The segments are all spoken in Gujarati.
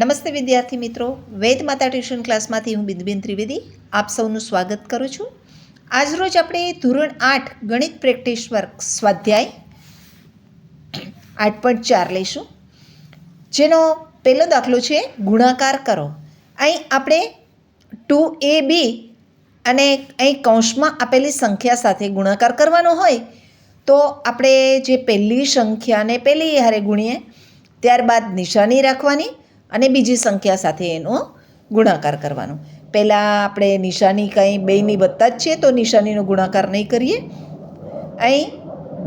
નમસ્તે વિદ્યાર્થી મિત્રો. વેદ માતા ટ્યુશન ક્લાસમાંથી હું બિંદુબેન ત્રિવેદી આપ સૌનું સ્વાગત કરું છું. આજરોજ આપણે ધોરણ આઠ ગણિત પ્રેક્ટિસ વર્ક સ્વાધ્યાય આઠ પોઈન્ટ ચાર લઈશું. જેનો પહેલો દાખલો છે, ગુણાકાર કરો. અહીં આપણે ટુ એ બી અને અહીં કૌંસમાં આપેલી સંખ્યા સાથે ગુણાકાર કરવાનો હોય તો આપણે જે પહેલી સંખ્યાને પહેલી હારે ગુણીએ, ત્યારબાદ નિશાની રાખવાની અને બીજી સંખ્યા સાથે એનો ગુણાકાર કરવાનો. પહેલાં આપણે નિશાની કંઈ બેયની વત્તા જ છે તો નિશાનીનો ગુણાકાર નહીં કરીએ. અહીં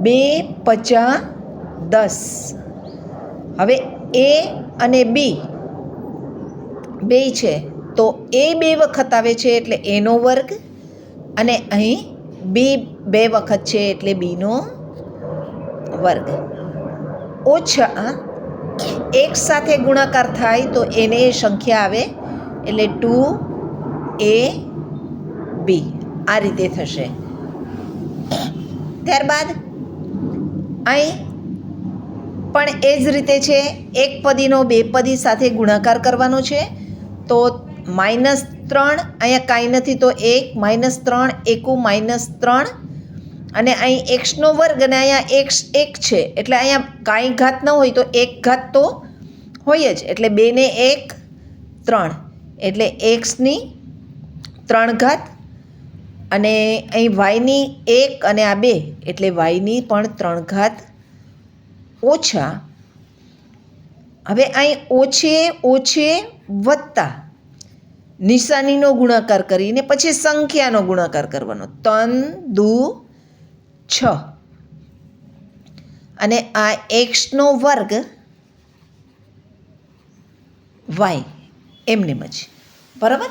બે પચા દસ. હવે એ અને બી, બે છે, તો એ બે વખત આવે છે એટલે એનો વર્ગ, અને અહીં બી બે વખત છે એટલે બીનો વર્ગ. ઓછા એક સાથે ગુણાકાર થાય તો એને સંખ્યા આવે એટલે ટુ એ બી. આ રીતે થશે. ત્યારબાદ અહીં પણ એ જ રીતે છે, એક પદીનો બે પદી સાથે ગુણાકાર કરવાનો છે, તો માઇનસ ત્રણ, અહીંયા કાંઈ નથી તો એક, માઇનસ ત્રણ, એકુ માઇનસ ત્રણ અને અહીં એક્સનો વર્ગ અને અહીંયા એક્સ એક છે. એટલે અહીંયા કાંઈ ઘાત ન હોય તો એક ઘાત તો હોય જ. એટલે બેને એક, ત્રણ. એટલે એક્સની ત્રણ ઘાત અને અહીં વાયની એક અને આ બે. એટલે વાયની પણ ત્રણ ઘાત ઓછા. હવે અહીં ઓછે ઓછે વત્તા નિશાનીનો ગુણાકાર કરીને પછી સંખ્યાનો ગુણાકાર કરવાનો. તન, દુ છ. અને આ એક્સનો વર્ગ વાય એમનેમ જ બરાબર?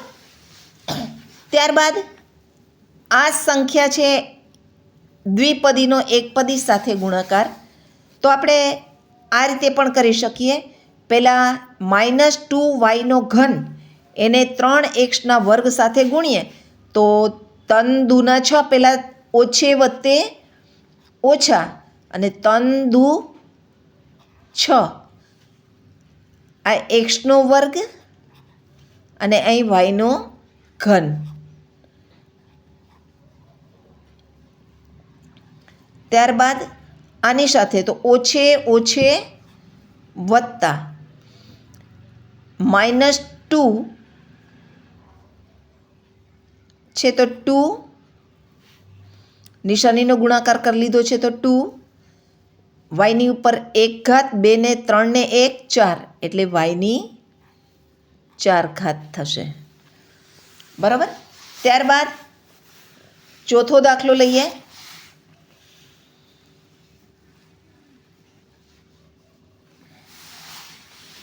ત્યારબાદ આ સંખ્યા છે દ્વિપદીનો એકપદી સાથે ગુણાકાર. તો આપણે આ રીતે પણ કરી શકીએ. પહેલાં માઇનસ ટુ વાયનો ઘન એને ત્રણ એક્સના વર્ગ સાથે ગુણીએ. તો તન દુના છ, પહેલાં ઓછે વત્તે ઓછા અને તન દુ છ. આ એક્સનો વર્ગ અને અહીં વાયનો ઘન. ત્યારબાદ આની સાથે તો ઓછે ઓછે વત્તા. માઇનસ ટુ છે તો ટુ નિશાનીનો ગુણાકાર કરી લીધો છે તો ટુ. વાયની ઉપર એક ઘાત બે ને ત્રણ ને એક, ચાર. એટલે વાયની ચાર ઘાત થશે. બરાબર? ત્યારબાદ ચોથો દાખલો લઈએ.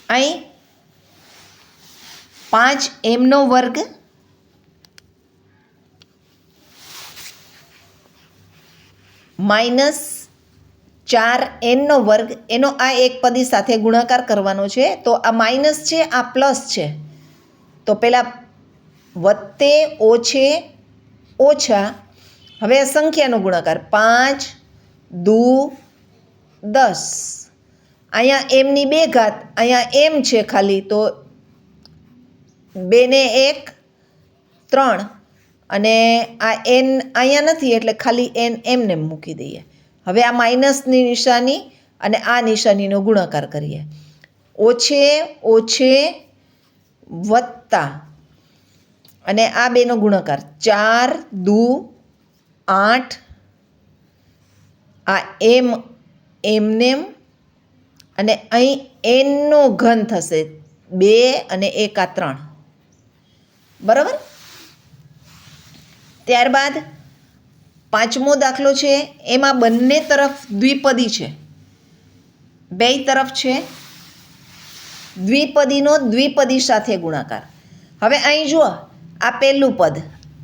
અહીં પાંચ એમનો વર્ગ માઇનસ ચાર એનનો વર્ગ, એનો આ એક પદી સાથે ગુણાકાર કરવાનો છે, તો આ માઇનસ છે, આ પ્લસ છે. તો પહેલાં વત્તે ઓછે ઓછા, હવે આ સંખ્યાનો ગુણાકાર, પાંચ, દુ, દસ. અહીંયા એમની બે ઘાત, અહીંયા એમ છે ખાલી, તો બેને એક, ત્રણ. અને આ એન અહીંયા નથી, એટલે ખાલી એન એમને મૂકી દઈએ. હવે આ માઇનસની નિશાની અને આ નિશાનીનો ગુણાકાર કરીએ. ઓછે ઓછે, વત્તા. અને આ બેનો ગુણાકાર. ચાર, દુ, આઠ. આ એમ. એમનેમ અને અહીં એનનો ઘન થશે બે અને એક આ ત્રણ. બરાબર? ત્યારબાદ પાંચમો દાખલો છે, એમાં બંને તરફ દ્વિપદી છે. બે તરફ છે, દ્વિપદીનો દ્વિપદી સાથે ગુણાકાર. હવે અહીં જુઓ, આ પહેલું પદ,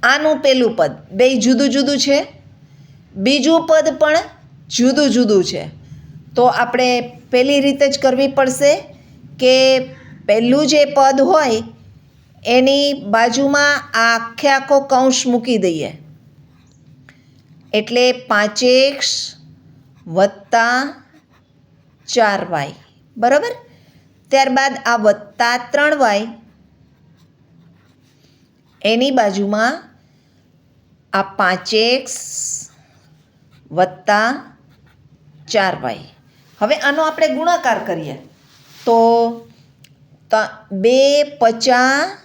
આનું પહેલું પદ, બે જુદું જુદું છે, બીજું પદ પણ જુદું જુદું છે. તો આપણે પહેલી રીતે જ કરવી પડશે કે પહેલું જે પદ હોય એની બાજુમાં આ આખે આખો કૌંસ મૂકી દઈએ. એટલે પાંચેક વત્તા ચાર વાય. બરાબર? ત્યારબાદ આ વત્તા ત્રણ વાય એની બાજુમાં આ પાંચેક વત્તા ચાર વાય. હવે આનો આપણે ગુણાકાર કરીએ. તો બે પચા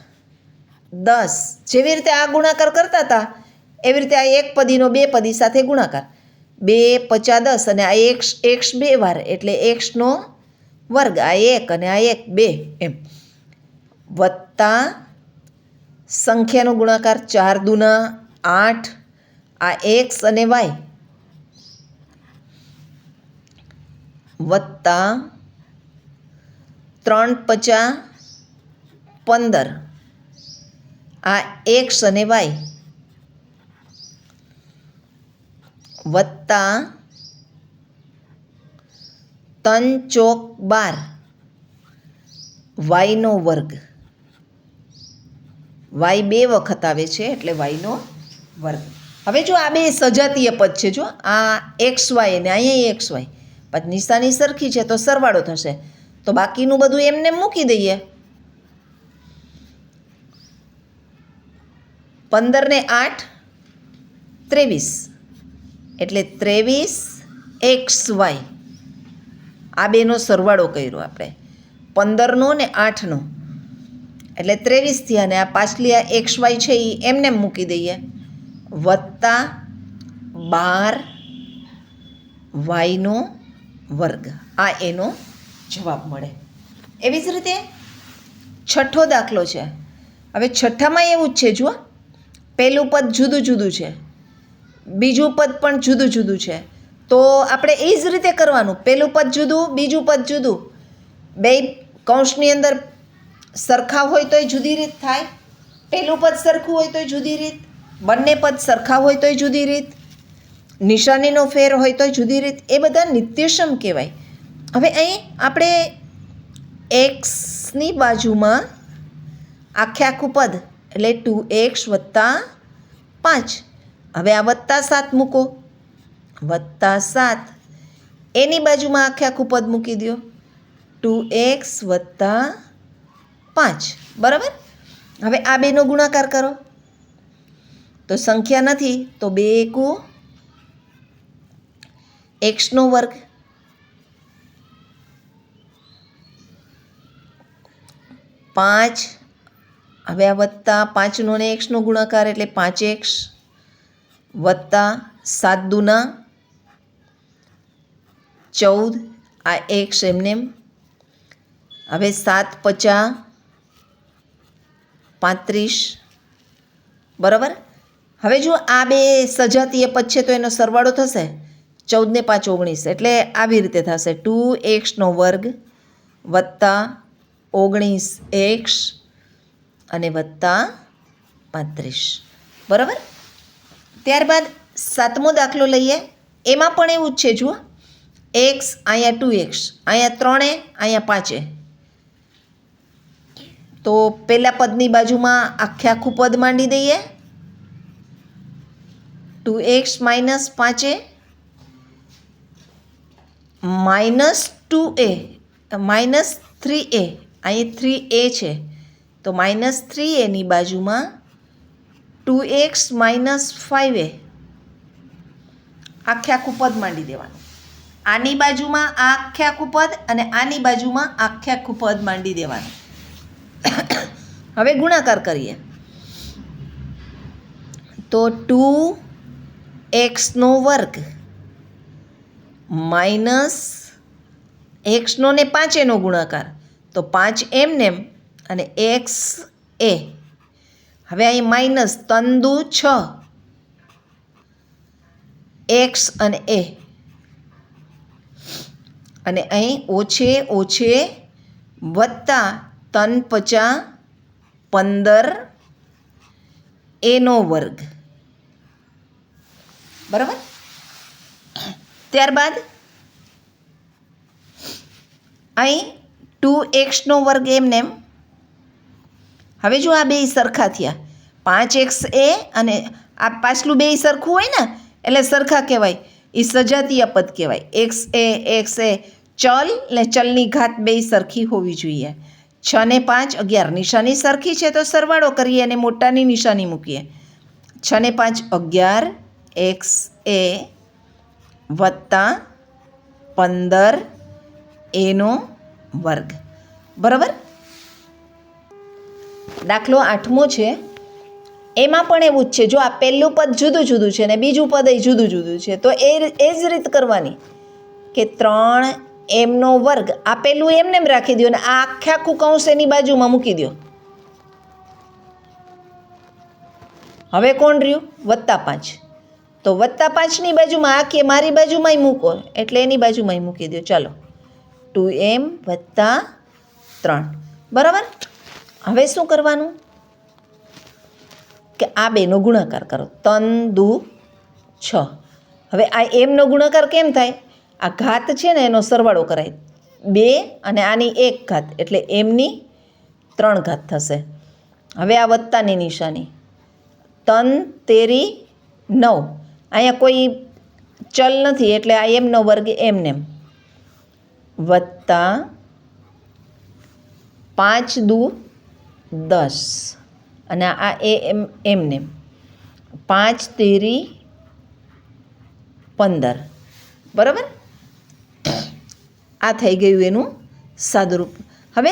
દસ. જેવી રીતે આ ગુણાકાર કરતા હતા, એવી રીતે આ એક પદીનો બે પદી સાથે ગુણાકાર. બે પચા દસ અને આ એક્સ એક્સ બે વાર, એટલે એક્સનો વર્ગ, આ એક અને આ એક બે એમ. વત્તા સંખ્યાનો ગુણાકાર ચાર દુના આઠ, આ એક્સ અને વાય. વત્તા ત્રણ પચા પંદર. આ એક્સ અને વાય વત્તા તન ચોક બાર. વાયનો વર્ગ. વાય બે વખત આવે છે એટલે વાયનો વર્ગ. હવે જો આ બે સજાતીય પદ છે જો, આ એક્સ વાય અને અહીંયા એક્સ વાય પછી નિશાની સરખી છે તો સરવાળો થશે. તો બાકીનું બધું એમને મૂકી દઈએ. પંદર ને આઠ, ત્રેવીસ. એટલે ત્રેવીસ એક્સ વાય. આ બેનો સરવાળો કર્યો આપણે. પંદરનો ને આઠનો. એટલે ત્રેવીસ થયા અને આ પાછલી આ એક્સ વાય છે એ એમને મૂકી દઈએ. વત્તા બાર વાયનો વર્ગ. આ એનો જવાબ મળે. એવી જ રીતે છઠ્ઠો દાખલો છે. હવે છઠ્ઠામાં એવું જ છે, જુઓ. પહેલું પદ જુદું જુદું છે. બીજું પદ પણ જુદું જુદું છે. તો આપણે એ જ રીતે કરવાનું. પહેલું પદ જુદું, બીજું પદ જુદું. બે કૌંસની અંદર સરખા હોય તોય જુદી રીત થાય. પહેલું પદ સરખું હોય તોય જુદી રીત. બંને પદ સરખા હોય તોય જુદી રીત. નિશાનીનો ફેર હોય તોય જુદી રીત. એ બધા નિત્યસમ કહેવાય. હવે અહીં આપણે એક્સની બાજુમાં આખે આખું પદ એટલે ટુ એક્સ વત્તા પાંચ. હવે આ વત્તા સાત મૂકો. વત્તા સાત. એની બાજુમાં આખે આખું પદ મૂકી દો ટુ એક્સ વત્તા પાંચ. બરાબર? હવે આ બેનો ગુણાકાર કરો. તો સંખ્યા નથી, તો બે એકુ એક્સનો વર્ગ. પાંચ હવે આ વત્તા પાંચનો ને એક્સનો ગુણાકાર એટલે પાંચ એક્સ વત્તા સાત દુના ચૌદ, આ એક્સ એમને હવે સાત પચા પાંત્રીસ. બરાબર? હવે જો આ બે સજાતીય પદ છે તો એનો સરવાળો થશે ચૌદને પાંચ ઓગણીસ. એટલે આવી રીતે થશે. ટુ એક્સનો વર્ગ વત્તા ઓગણીસ એક્સ અને વત્તા પાંત્રીસ. બરાબર? ત્યારબાદ સાતમો દાખલો લઈએ. એમાં પણ એવું જ છે, જુઓ. એક્સ અહીંયા ટુ એક્સ અહીંયા ત્રણે અહીંયા પાંચે તો પહેલાં પદની બાજુમાં આખે આખું પદ માંડી દઈએ. ટુ એક્સ માઇનસ પાંચે માઇનસ ટુ એ માઇનસ થ્રી એ અહીં થ્રી એ છે. તો માઇનસ થ્રી એની બાજુમાં ટુ એક્સ માઇનસ ફાઇવ એ આખે આખું પદ માંડી દેવાનું. આની બાજુમાં આ આખે આખું પદ અને આની બાજુમાં આખે આખું પદ માંડી દેવાનું. હવે ગુણાકાર કરીએ. તો ટુ એક્સનો વર્ગ માઇનસ એક્સનો ને પાંચેનો ગુણાકાર. તો પાંચ એમ નેમ અને એક્સ એ હવે અહીં માઇનસ તંદુ છ. એક્સ અને એ અને અહીં ઓછે ઓછે વત્તા તન પચા પંદર એનો વર્ગ. બરાબર? ત્યારબાદ અહીં ટુ એક્સનો વર્ગ એમને એમ હવે જો આ બે સરખા થયા, પાંચ એક્સ એ અને આ પાછલું બે સરખું હોય ને, એટલે સરખા કહેવાય. એ સજાતીય પદ કહેવાય. એક્સ એ એક્સ એ, ચલ ને ચલની ઘાત બે સરખી હોવી જોઈએ. છ ને પાંચ અગિયાર, નિશાની સરખી છે તો સરવાળો કરીએ અને મોટાની નિશાની મૂકીએ. છ ને પાંચ અગિયાર, એક્સ એ વત્તા પંદર એનો વર્ગ. બરાબર? દાખલો આઠમો છે. એમાં પણ એવું જ છે. જો આ પહેલું પદ જુદું જુદું છે ને બીજું પદ એ જુદું જુદું છે, તો એ એ જ રીત કરવાની. કે ત્રણ એમનો વર્ગ, આ પેલું એમને એમ રાખી દો અને આ આખે આખું કૌંસ એની બાજુમાં મૂકી દો હવે કોણ રહ્યું? વત્તા પાંચ. તો વત્તા પાંચની બાજુમાં આ કે મારી બાજુમાંય મૂકો, એટલે એની બાજુમાંય મૂકી દો ચાલો. ટુ એમ વત્તા ત્રણ. બરાબર? હવે શું કરવાનું? કે આ બેનો ગુણાકાર કરો. તન, દુ, છ. હવે આ એમનો ગુણાકાર કેમ થાય? આ ઘાત છે ને, એનો સરવાળો કરાય. બે અને આની એક ઘાત, એટલે એમની ત્રણ ઘાત થશે. હવે આ વત્તાની નિશાની. તન, તેરી, નવ. અહીંયા કોઈ ચલ નથી, એટલે આ એમનો વર્ગ એમને વત્તા પાંચ, દુ દસ. અને આ એ એમ એમનેમ પાંચ તેરી પંદર. બરાબર? આ થઈ ગયું એનું સાદુરૂપ. હવે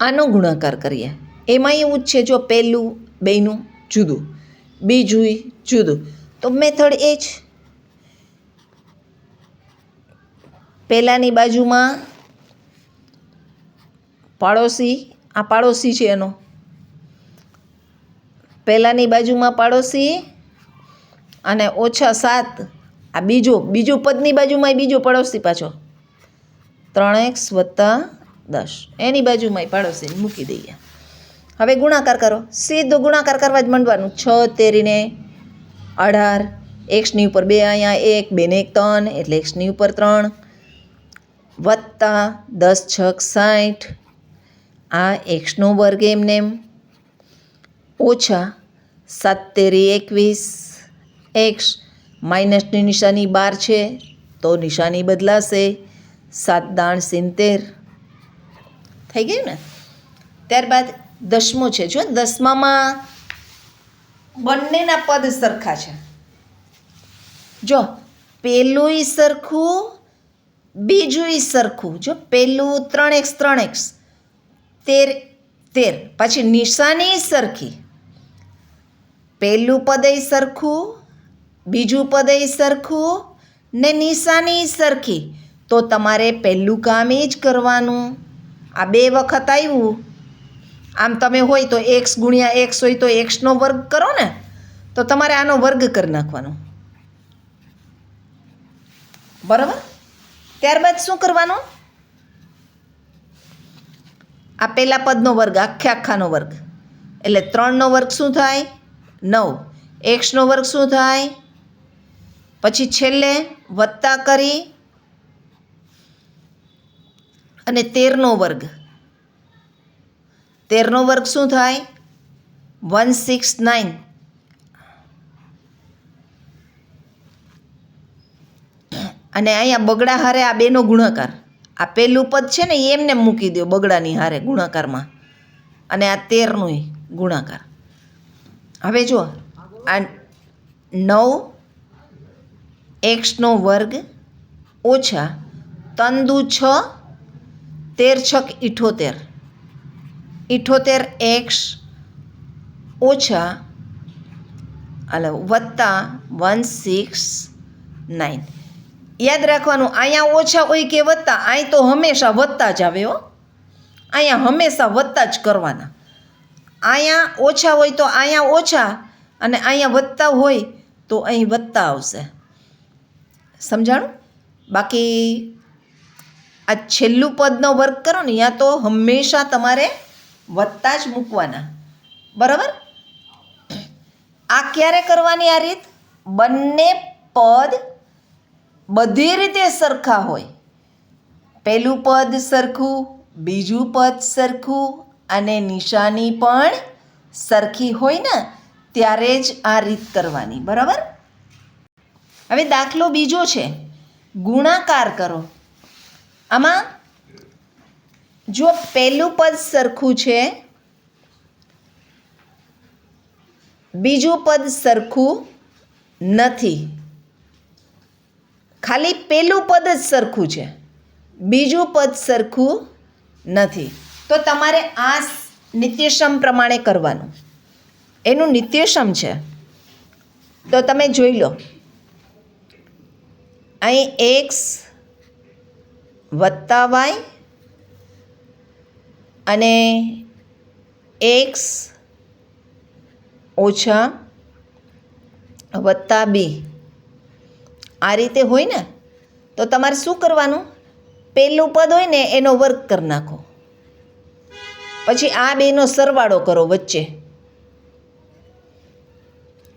આનો ગુણાકાર કરીએ. એમાં એવું જ છે જો પહેલું બેનું જુદું. બીજું જુદું. તો મેથડ એ જ. પહેલાંની બાજુમાં પાડોશી, આ પાડોશી છે એનો. પહેલાંની બાજુમાં પાડોશી અને ઓછા સાત, આ બીજો બીજો પદની બાજુમાં બીજો પાડોશી પાછો. ત્રણ એક્સ વત્તા દસ. એની બાજુમાં પાડોશી મૂકી દઈએ. હવે ગુણાકાર કરો. સીધો ગુણાકાર કરવા જ માંડવાનું. છ, તેરીને અઢાર, એક્સની ઉપર બે અહીંયા એક, બેને એક ત્રણ, એટલે એક્સની ઉપર ત્રણ. વત્તા દસ છક સાઠ. આ એક્સનો વર્ગ એમ? ઓછા સાત તેરી એકવીસ. એક્સ માઇનસની નિશાની બાર છે, તો નિશાની બદલાશે સાત દાણ સિત્તેર. થઈ ગયું ને? ત્યારબાદ દસમો છે. જો દસમામાં બંનેના પદ સરખા છે. જો પેલુંય સરખું, બીજુંય સરખું. જો પેલું ત્રણ એક્સ ત્રણ એક્સ. તેર તેર. પછી નિશાની સરખી. પહેલું પદય સરખું, બીજું પદય સરખું ને નિશાની સરખી. તો તમારે પહેલું કામ એ જ કરવાનું. આ બે વખત આવ્યું આમ તમે હોય તો એક્સ ગુણ્યા એક્સ હોય તો એક્સનો વર્ગ કરો ને, તો તમારે આનો વર્ગ કરી નાખવાનો. બરાબર? ત્યારબાદ શું કરવાનું? આ પહેલા પદનો વર્ગ, આખે આખાનો વર્ગ. એટલે ત્રણનો વર્ગ શું થાય? નવ. એક્સનો વર્ગ શું થાય? પછી છેલ્લે વત્તા કરી અને તેરનો વર્ગ. તેરનો વર્ગ શું થાય? One six nine. અને અહીંયા બગડા હારે આ બેનો ગુણાકાર. આ પહેલું પદ છે ને એમને મૂકી દો બગડાની હારે ગુણાકારમાં. અને આ તેરનું ગુણાકાર. હવે જો આ નવ એક્સનો વર્ગ ઓછા તંદુ છ તેર છક ઇઠોતેર. ઇઠોતેર એક્સ ઓછા અલ વત્તા વન સિક્સ નાઇન. યાદ રાખવાનું, અહીંયા ઓછા હોય કે વત્તા અહીં તો હંમેશા વધતા જ આવે હો. અહીંયા હંમેશા વત્તા જ કરવાના. અહીંયા ઓછા હોય તો અહીંયા ઓછા અને અહીંયા વધતા હોય તો અહીં વધતા આવશે. સમજાણું? બાકી આ છેલ્લું પદનો વર્ગ કરો ને ત્યાં તો હંમેશા તમારે વધતા જ મૂકવાના. બરાબર? આ ક્યારે કરવાની આ રીત? બંને પદ બધી રીતે સરખા હોય. પહેલું પદ સરખું, બીજું પદ સરખું અને નિશાની પણ સરખી હોય ને, ત્યારે જ આ રીત કરવાની. બરાબર? હવે દાખલો બીજો છે. ગુણાકાર કરો. આમાં જો પહેલું પદ સરખું છે, બીજું પદ સરખું નથી ખાલી પહેલું પદ જ સરખું છે. બીજું પદ સરખું નથી. તો તમારે આ નિત્યસમ પ્રમાણે કરવાનું. એનું નિત્યસમ છે. તો તમે જોઈ લો. અહીં એક્સ વત્તા વાય અને એક્સ ઓછા વત્તા બી. આ રીતે હોય ને, તો તમારે શું કરવાનું? પહેલું પદ હોય ને, એનો વર્ગ કરી નાખો. પછી આ બેનો સરવાળો કરો વચ્ચે.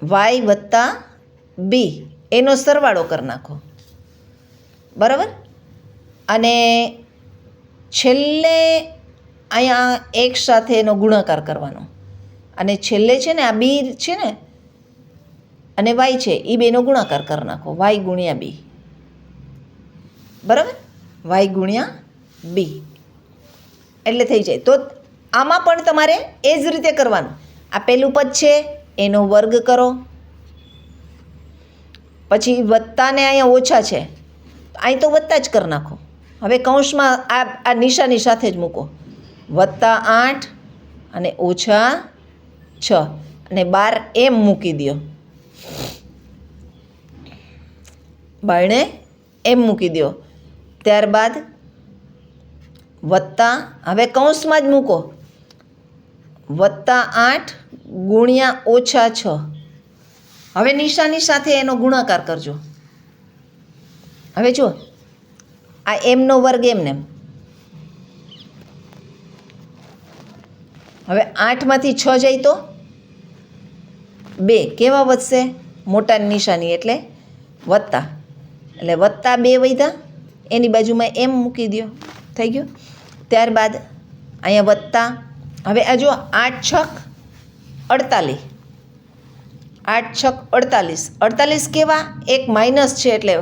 વાય વત્તા બી, એનો સરવાળો કરી નાખો. બરાબર? અને છેલ્લે અહીંયા એક સાથે એનો ગુણાકાર કરવાનો. અને છેલ્લે છે ને, આ બી છે ને અને વાય છે એ બેનો ગુણાકાર કરી નાખો. વાય ગુણ્યા બી. બરાબર? વાય ગુણ્યા બી. એટલે થઈ જાય. તો આમાં પણ તમારે એ જ રીતે કરવાનું. આ પહેલું પદ છે, એનો વર્ગ કરો. પછી વત્તાને અહીંયા ઓછા છે. અહીં તો વત્તા જ કરી નાખો. હવે કૌંસમાં આ આ નિશાની સાથે જ મૂકો. વત્તા આઠ અને ઓછા છ. અને બાર એમ મૂકી દો. બારણે એમ મૂકી દો ત્યારબાદ વત્તા, હવે કૌંસમાં જ મૂકો. વત્તા આઠ ગુણ્યા ઓછા છ. હવે નિશાની સાથે એનો ગુણાકાર કરજો. હવે જુઓ, આ એમનો વર્ગ એમને હવે આઠમાંથી છ જાય તો? બે. કેવા વધશે? મોટા નિશાની એટલે વત્તા. એટલે વત્તા બે વધ્યા. એની બાજુમાં એમ મૂકી દો થઈ ગયું? ત્યારબાદ અહીંયા વત્તા. હવે આ જો આઠ છક અડતાલીસ. આઠ છક અડતાલીસ. અડતાલીસ કેવા? એક માઇનસ છે એટલે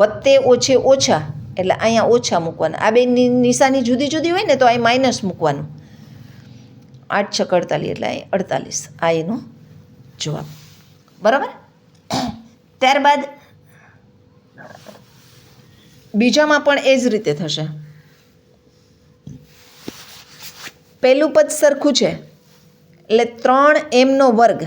વત્તે ઓછે ઓછા. એટલે અહીંયા ઓછા મૂકવાના. આ બે નિશાની જુદી જુદી હોય ને તો અહીં માઇનસ મૂકવાનું. આઠ છક અડતાલીસ એટલે અહીં અડતાલીસ. આ એનો જવાબ. બરાબર? ત્યારબાદ બીજામાં પણ એ જ રીતે થશે. પહેલું પદ સરખું છે. એટલે ત્રણ એમનો વર્ગ.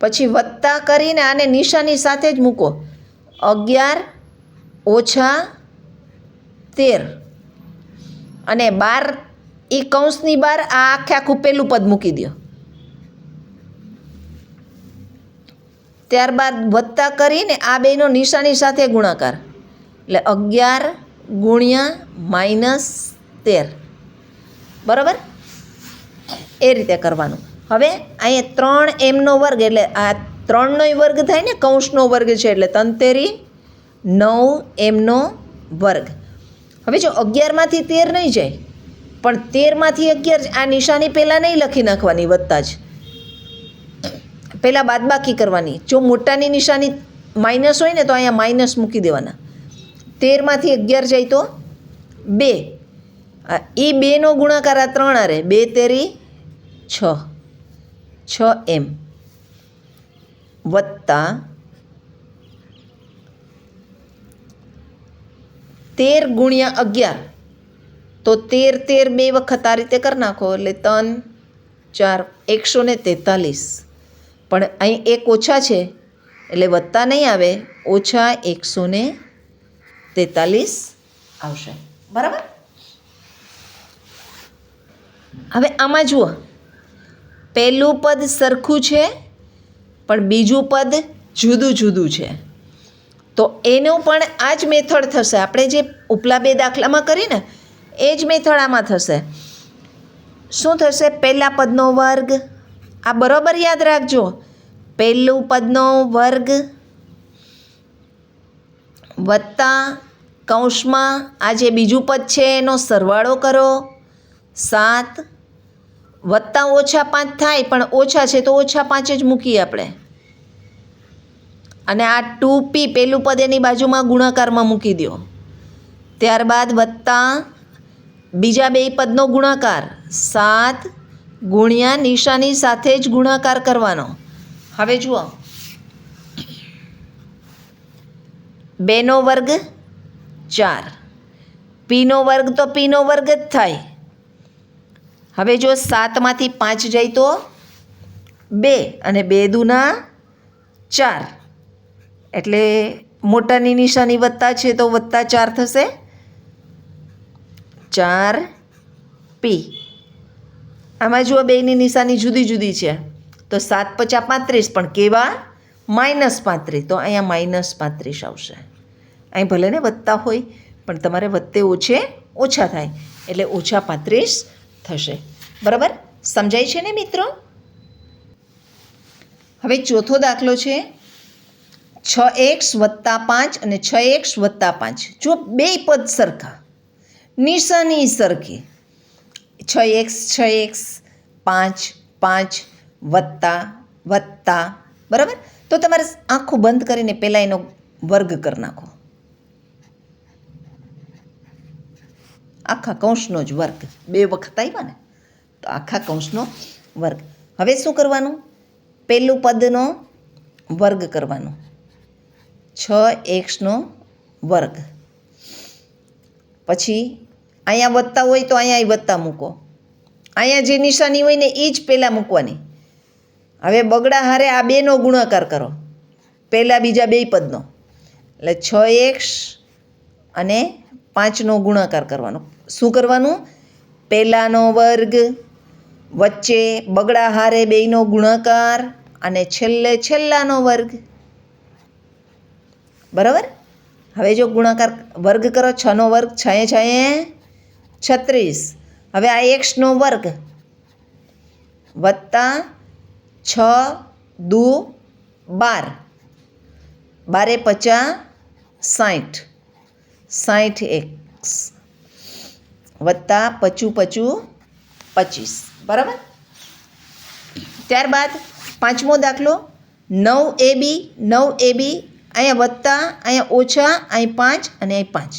પછી વત્તા કરીને આને નિશાની સાથે જ મૂકો. અગિયાર ઓછા તેર. અને બાર એ કૌંસની બાર, આ આખે આખું પહેલું પદ મૂકી દો ત્યારબાદ વત્તા કરીને આ બેનો નિશાની સાથે ગુણાકાર. એટલે અગિયાર ગુણ્યા માઇનસ તેર. બરાબર? એ રીતે કરવાનું. હવે અહીંયા ત્રણ એમનો વર્ગ, એટલે આ ત્રણનોય વર્ગ થાય ને, કૌંસનો વર્ગ છે, એટલે તંતેરી નવ એમનો વર્ગ. હવે જો અગિયારમાંથી તેર નહીં જાય, પણ તેરમાંથી અગિયાર, આ નિશાની પહેલાં નહીં લખી નાખવાની વત્તા જ. પહેલાં બાદબાકી કરવાની. જો મોટાની નિશાની માઇનસ હોય ને તો અહીંયા માઇનસ મૂકી દેવાના. તેરમાંથી અગિયાર જાય તો બે. એ બેનો ગુણાકાર આ ત્રણ આરે. બે તેરી છ. છ એમ. વત્તા તેર ગુણ્યા અગિયાર. તો તેર તેર બે વખત આ રીતે કરી નાખો એટલે ત્રણ, ચાર, એકસો ને તેતાલીસ. પણ અહીં એક ઓછા છે. એટલે વત્તા નહીં આવે. ઓછા એકસો ને તેતાલીસ આવશે. બરાબર? હવે આમાં જુઓ. પહેલું પદ સરખું છે, પણ બીજું પદ જુદું જુદું છે. તો એનું પણ આ જ મેથડ થશે. આપણે જે ઉપલા બે દાખલામાં કરીને એ જ મેથડ આમાં થશે. શું થશે? પહેલાં પદનો વર્ગ આ બરાબર યાદ રાખજો. પહેલું પદનો વર્ગ વત્તા કૌંસમાં આ જે બીજું પદ છે, એનો સરવાળો કરો. સાત વત્તા ઓછા પાંચ થાય, પણ ઓછા છે તો ઓછા પાંચ જ મૂકીએ આપણે. અને આ ટુ પી પહેલું પદ એની બાજુમાં ગુણાકારમાં મૂકી દો. ત્યારબાદ વત્તા બીજા બે પદનો ગુણાકાર. સાત ગુણ્યા નિશાની સાથે જ ગુણાકાર કરવાનો. હવે જુઓ. બેનો વર્ગ ચાર. પીનો વર્ગ તો પીનો વર્ગ જ થાય. હવે જો સાતમાંથી પાંચ જાય તો બે અને બે દૂના ચાર. એટલે મોટાની નિશાની વત્તા છે તો વત્તા ચાર થશે. ચાર પી. આમાં જુઓ બેની નિશાની જુદી જુદી છે. તો સાત પચા પાંત્રીસ, પણ કેવા? માઇનસ પાંત્રીસ. તો અહીંયા માઇનસ પાંત્રીસ આવશે. અહીં ભલે ને વધતા હોય, પણ તમારે વધતે ઓછે, ઓછા થાય. એટલે ઓછા પાંત્રીસ થશે. બરાબર? સમજાય છે ને મિત્રો? હવે ચોથો દાખલો છે. છ એક્સ વત્તા પાંચ અને છ એક્સ વત્તા પાંચ. જો બે પદ સરખા, નિશાની સરખી છ એક્સ છ એક્સ, પાંચ પાંચ, વત્તા વત્તા, બરાબર? તો તમારે આંખો બંધ કરીને પહેલાં એનો વર્ગ કરી નાખો. આખા કૌંસનો જ વર્ગ. બે વખત આવ્યા ને, તો આખા કૌંસનો વર્ગ. હવે શું કરવાનું? પહેલું પદનો વર્ગ કરવાનો. છ એક્સનો વર્ગ. પછી અહીંયા વત્તા હોય તો અહીંયા વત્તા મૂકો. અહીંયા જે નિશાની હોય ને એ જ પહેલાં મૂકવાની. હવે બગડા હારે આ બેનો ગુણાકાર કરો. પહેલાં બીજા બે પદનો. એટલે છ એક્સ અને પાંચનો ગુણાકાર કરવાનો. શું કરવાનું? પહેલાંનો વર્ગ, વચ્ચે બગડા હારે બેયનો ગુણાકાર અને છેલ્લે છેલ્લાનો વર્ગ. બરાબર? હવે જો ગુણાકાર વર્ગ કરો, છનો વર્ગ, છએ છએ છત્રીસ. હવે આ એક્સનો વર્ગ વત્તા છ દુ બાર. બારે પચાસ સાઠ સાઠ એક્સ વત્તા પચું પચું પચીસ. બરાબર? ત્યારબાદ પાંચમો દાખલો નવ એ બી, નવ એ બી, અહીંયા વત્તા, અહીંયા ઓછા અહીં પાંચ અને અહીં પાંચ.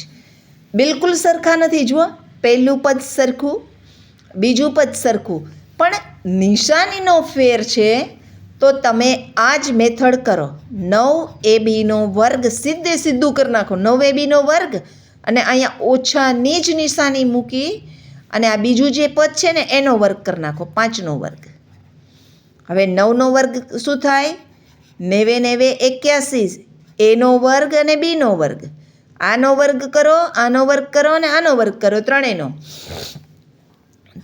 બિલકુલ સરખા નથી જુઓ. પહેલું પદ સરખું, બીજું પદ સરખું. પણ નિશાનીનો ફેર છે, તો તમે આ જ મેથડ કરો. નવ એ બીનો વર્ગ સીધે સીધું કરી નાખો. નવ એ બીનો વર્ગ અને અહીંયા ઓછાની જ નિશાની મૂકી અને આ બીજું જે પદ છે ને, એનો વર્ગ કરી નાખો. પાંચનો વર્ગ. હવે નવનો વર્ગ શું થાય? નેવે નેવે એક્યાસી. એનો વર્ગ અને બીનો વર્ગ. આનો વર્ગ કરો, આનો વર્ગ કરો અને આનો વર્ગ કરો ત્રણેયનો.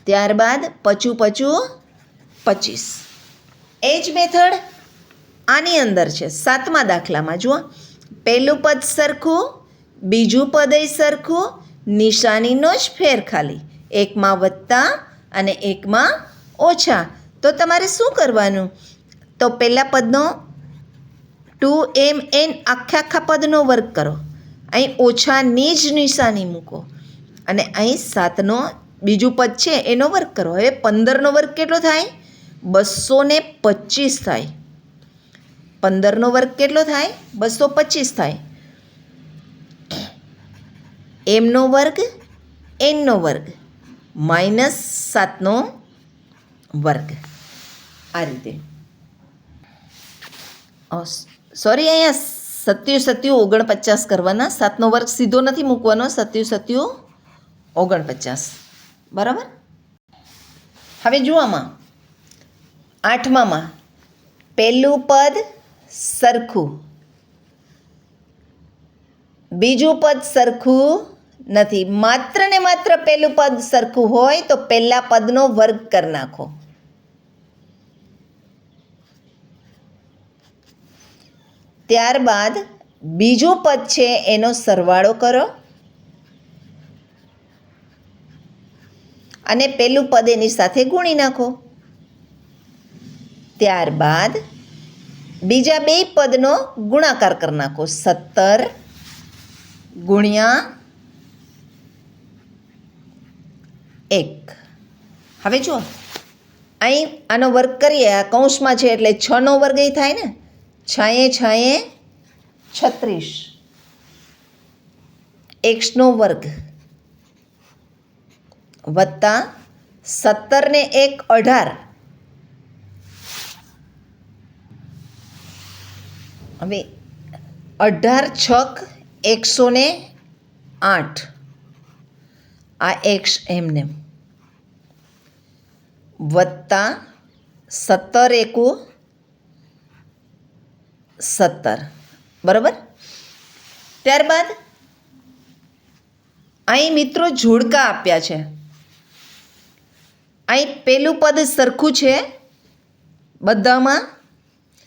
ત્યારબાદ પચું પચું પચીસ. એ જ મેથડ આની અંદર છે. સાતમા દાખલામાં જુઓ. પહેલું પદ સરખું, બીજું પદ સરખું, નિશાનીનો જ ફેર ખાલી. એકમાં વત્તા અને એકમાં ઓછા. તો તમારે શું કરવાનું? તો પહેલાં પદનો ટુ એમ એન આખા આખા પદનો વર્ગ કરો. અહીં ઓછાની જ નિશાની મૂકો. અને અહીં સાતનો બીજું પદ છે, એનો વર્ગ કરો. હવે પંદરનો વર્ગ કેટલો થાય? બસો ને પચીસ થાય. પંદરનો વર્ગ કેટલો થાય? બસો પચીસ થાય. એમનો વર્ગ, એનનો વર્ગ. માઇનસ સાતનો વર્ગ. આ રીતે. સોરી અહીંયા સત્યુ સત્યુ ઓગણપચાસ કરવાના. સાતનો વર્ગ સીધો નથી મૂકવાનો. સત્યુ સત્યુ ઓગણપચાસ. બરાબર? હવે જુઓ આમાં. આઠમામાં પહેલું પદ સરખું. બીજું પદ સરખું નથી. માત્ર ને માત્ર પહેલું પદ સરખું હોય તો પહેલાં પદનો વર્ગ કરી નાખો. ત્યારબાદ બીજું પદ છે એનો સરવાળો કરો. અને પેલું પદ એની સાથે ગુણી નાખો. ત્યારબાદ બીજા બે પદનો ગુણાકાર કરી નાખો. સત્તર ગુણ્યા એક. હવે જુઓ. અહીં આનો વર્ગ કરીએ. આ કૌંસમાં છે એટલે છનો વર્ગ એ થાય ને? છાએ છએ છત્રીસ. એક્સનો વર્ગ. વત્તા સત્તરને એક અઢાર. હવે અઢાર છક એકસો ને આઠ. આ એક્સ એમને. વત્તા સત્તર એકુ સત્તર. બરાબર? ત્યારબાદ અહીં મિત્રો જોડકા આપ્યા છે. અહીં પેલું પદ સરખું છે બધામાં.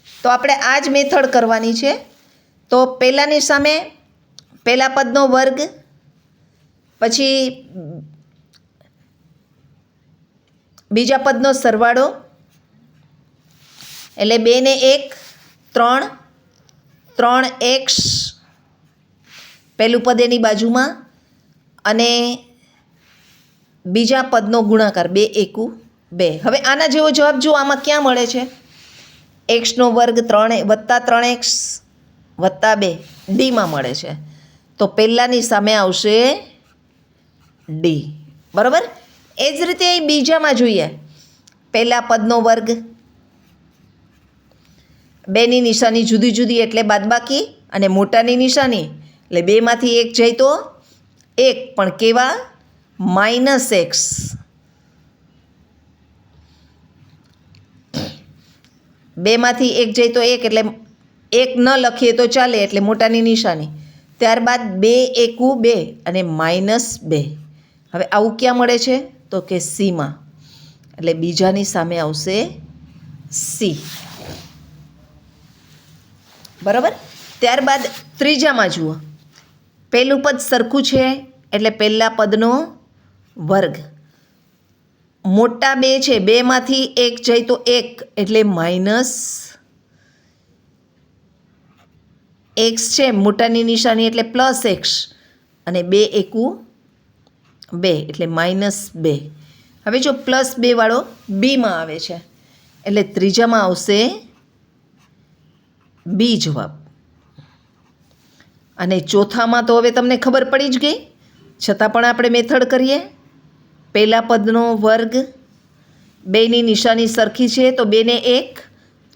તો આપણે આ જ મેથડ કરવાની છે. તો પહેલાંની સામે પહેલા પદનો વર્ગ, પછી બીજા પદનો સરવાળો, એટલે બે ને એક, ત્રણ ત્રણ એક્સ પહેલું પદ એની બાજુમાં અને બીજા પદનો ગુણાકાર, બે એકુ બે. હવે આના જેવો જવાબ જો આમાં ક્યાં મળે છે? એક્સનો વર્ગ ત્રણ, વત્તા ત્રણ એક્સ વત્તા બે ડીમાં મળે છે. તો પહેલાંની સામે આવશે ડી બરાબર? એ જ રીતે અહીં બીજામાં જોઈએ. પહેલા પદનો વર્ગ બેની નિશાની જુદી જુદી એટલે બાદબાકી અને મોટાની નિશાની. એટલે બેમાંથી એક જાય તો એક, પણ કેવા? Minus x. બેમાંથી એક જાય તો એક, એટલે એક ન લખીએ તો ચાલે, એટલે મોટાની નિશાની. ત્યારબાદ બે એકુ બે અને માઇનસ બે. હવે આવું ક્યાં મળે છે? તો કે સીમાં. એટલે બીજાની સામે આવશે સી. બરાબર? ત્યારબાદ ત્રીજામાં જુઓ. પહેલું પદ સરખું છે, એટલે પહેલા પદનો વર્ગ. મોટા બે છે, બેમાંથી એક જાય તો એક, એટલે માઇનસ એક્સ છે, મોટાની નિશાની એટલે પ્લસ એક્સ. અને બે એકુ બે, એટલે માઇનસ બે. હવે જો પ્લસ બે વાળો બીમાં આવે છે, એટલે ત્રીજામાં આવશે બી જવાબ અને ચોથામાં તો હવે તમને ખબર પડી જ ગઈ. છતાં પણ આપણે મેથડ કરીએ. પહેલા પદનો વર્ગ બેની નિશાની સરખી છે તો બેને એક,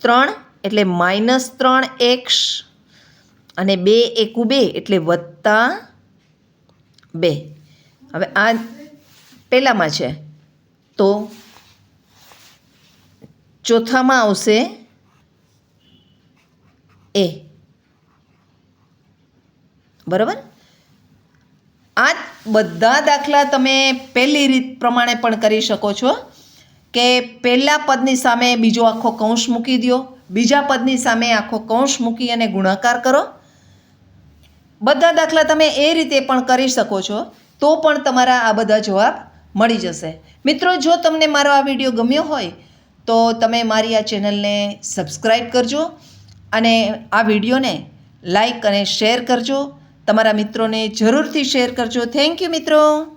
ત્રણ એટલે માઇનસ ત્રણ એક્સ અને બે એકુ બે એટલે વત્તા બે. હવે આ પહેલામાં છે. તો ચોથામાં આવશે એ. બરાબર? આ બધા દાખલા તમે પહેલી રીત પ્રમાણે પણ કરી શકો છો. કે પહેલા પદની સામે બીજો આખો કૌંસ મૂકી દો, બીજા પદની સામે આખો કૌંસ મૂકી અને ગુણાકાર કરો. બધા દાખલા તમે એ રીતે પણ કરી શકો છો, તો પણ તમારા આ બધા જવાબ મળી જશે. મિત્રો, જો તમને મારો આ વીડિયો ગમ્યો હોય, તો તમે મારી આ ચેનલને સબસ્ક્રાઈબ કરજો. અને આ વિડીયોને લાઈક અને શેર કરજો. તમારા મિત્રોને જરૂરથી શેર કરજો. થેન્ક યુ મિત્રો.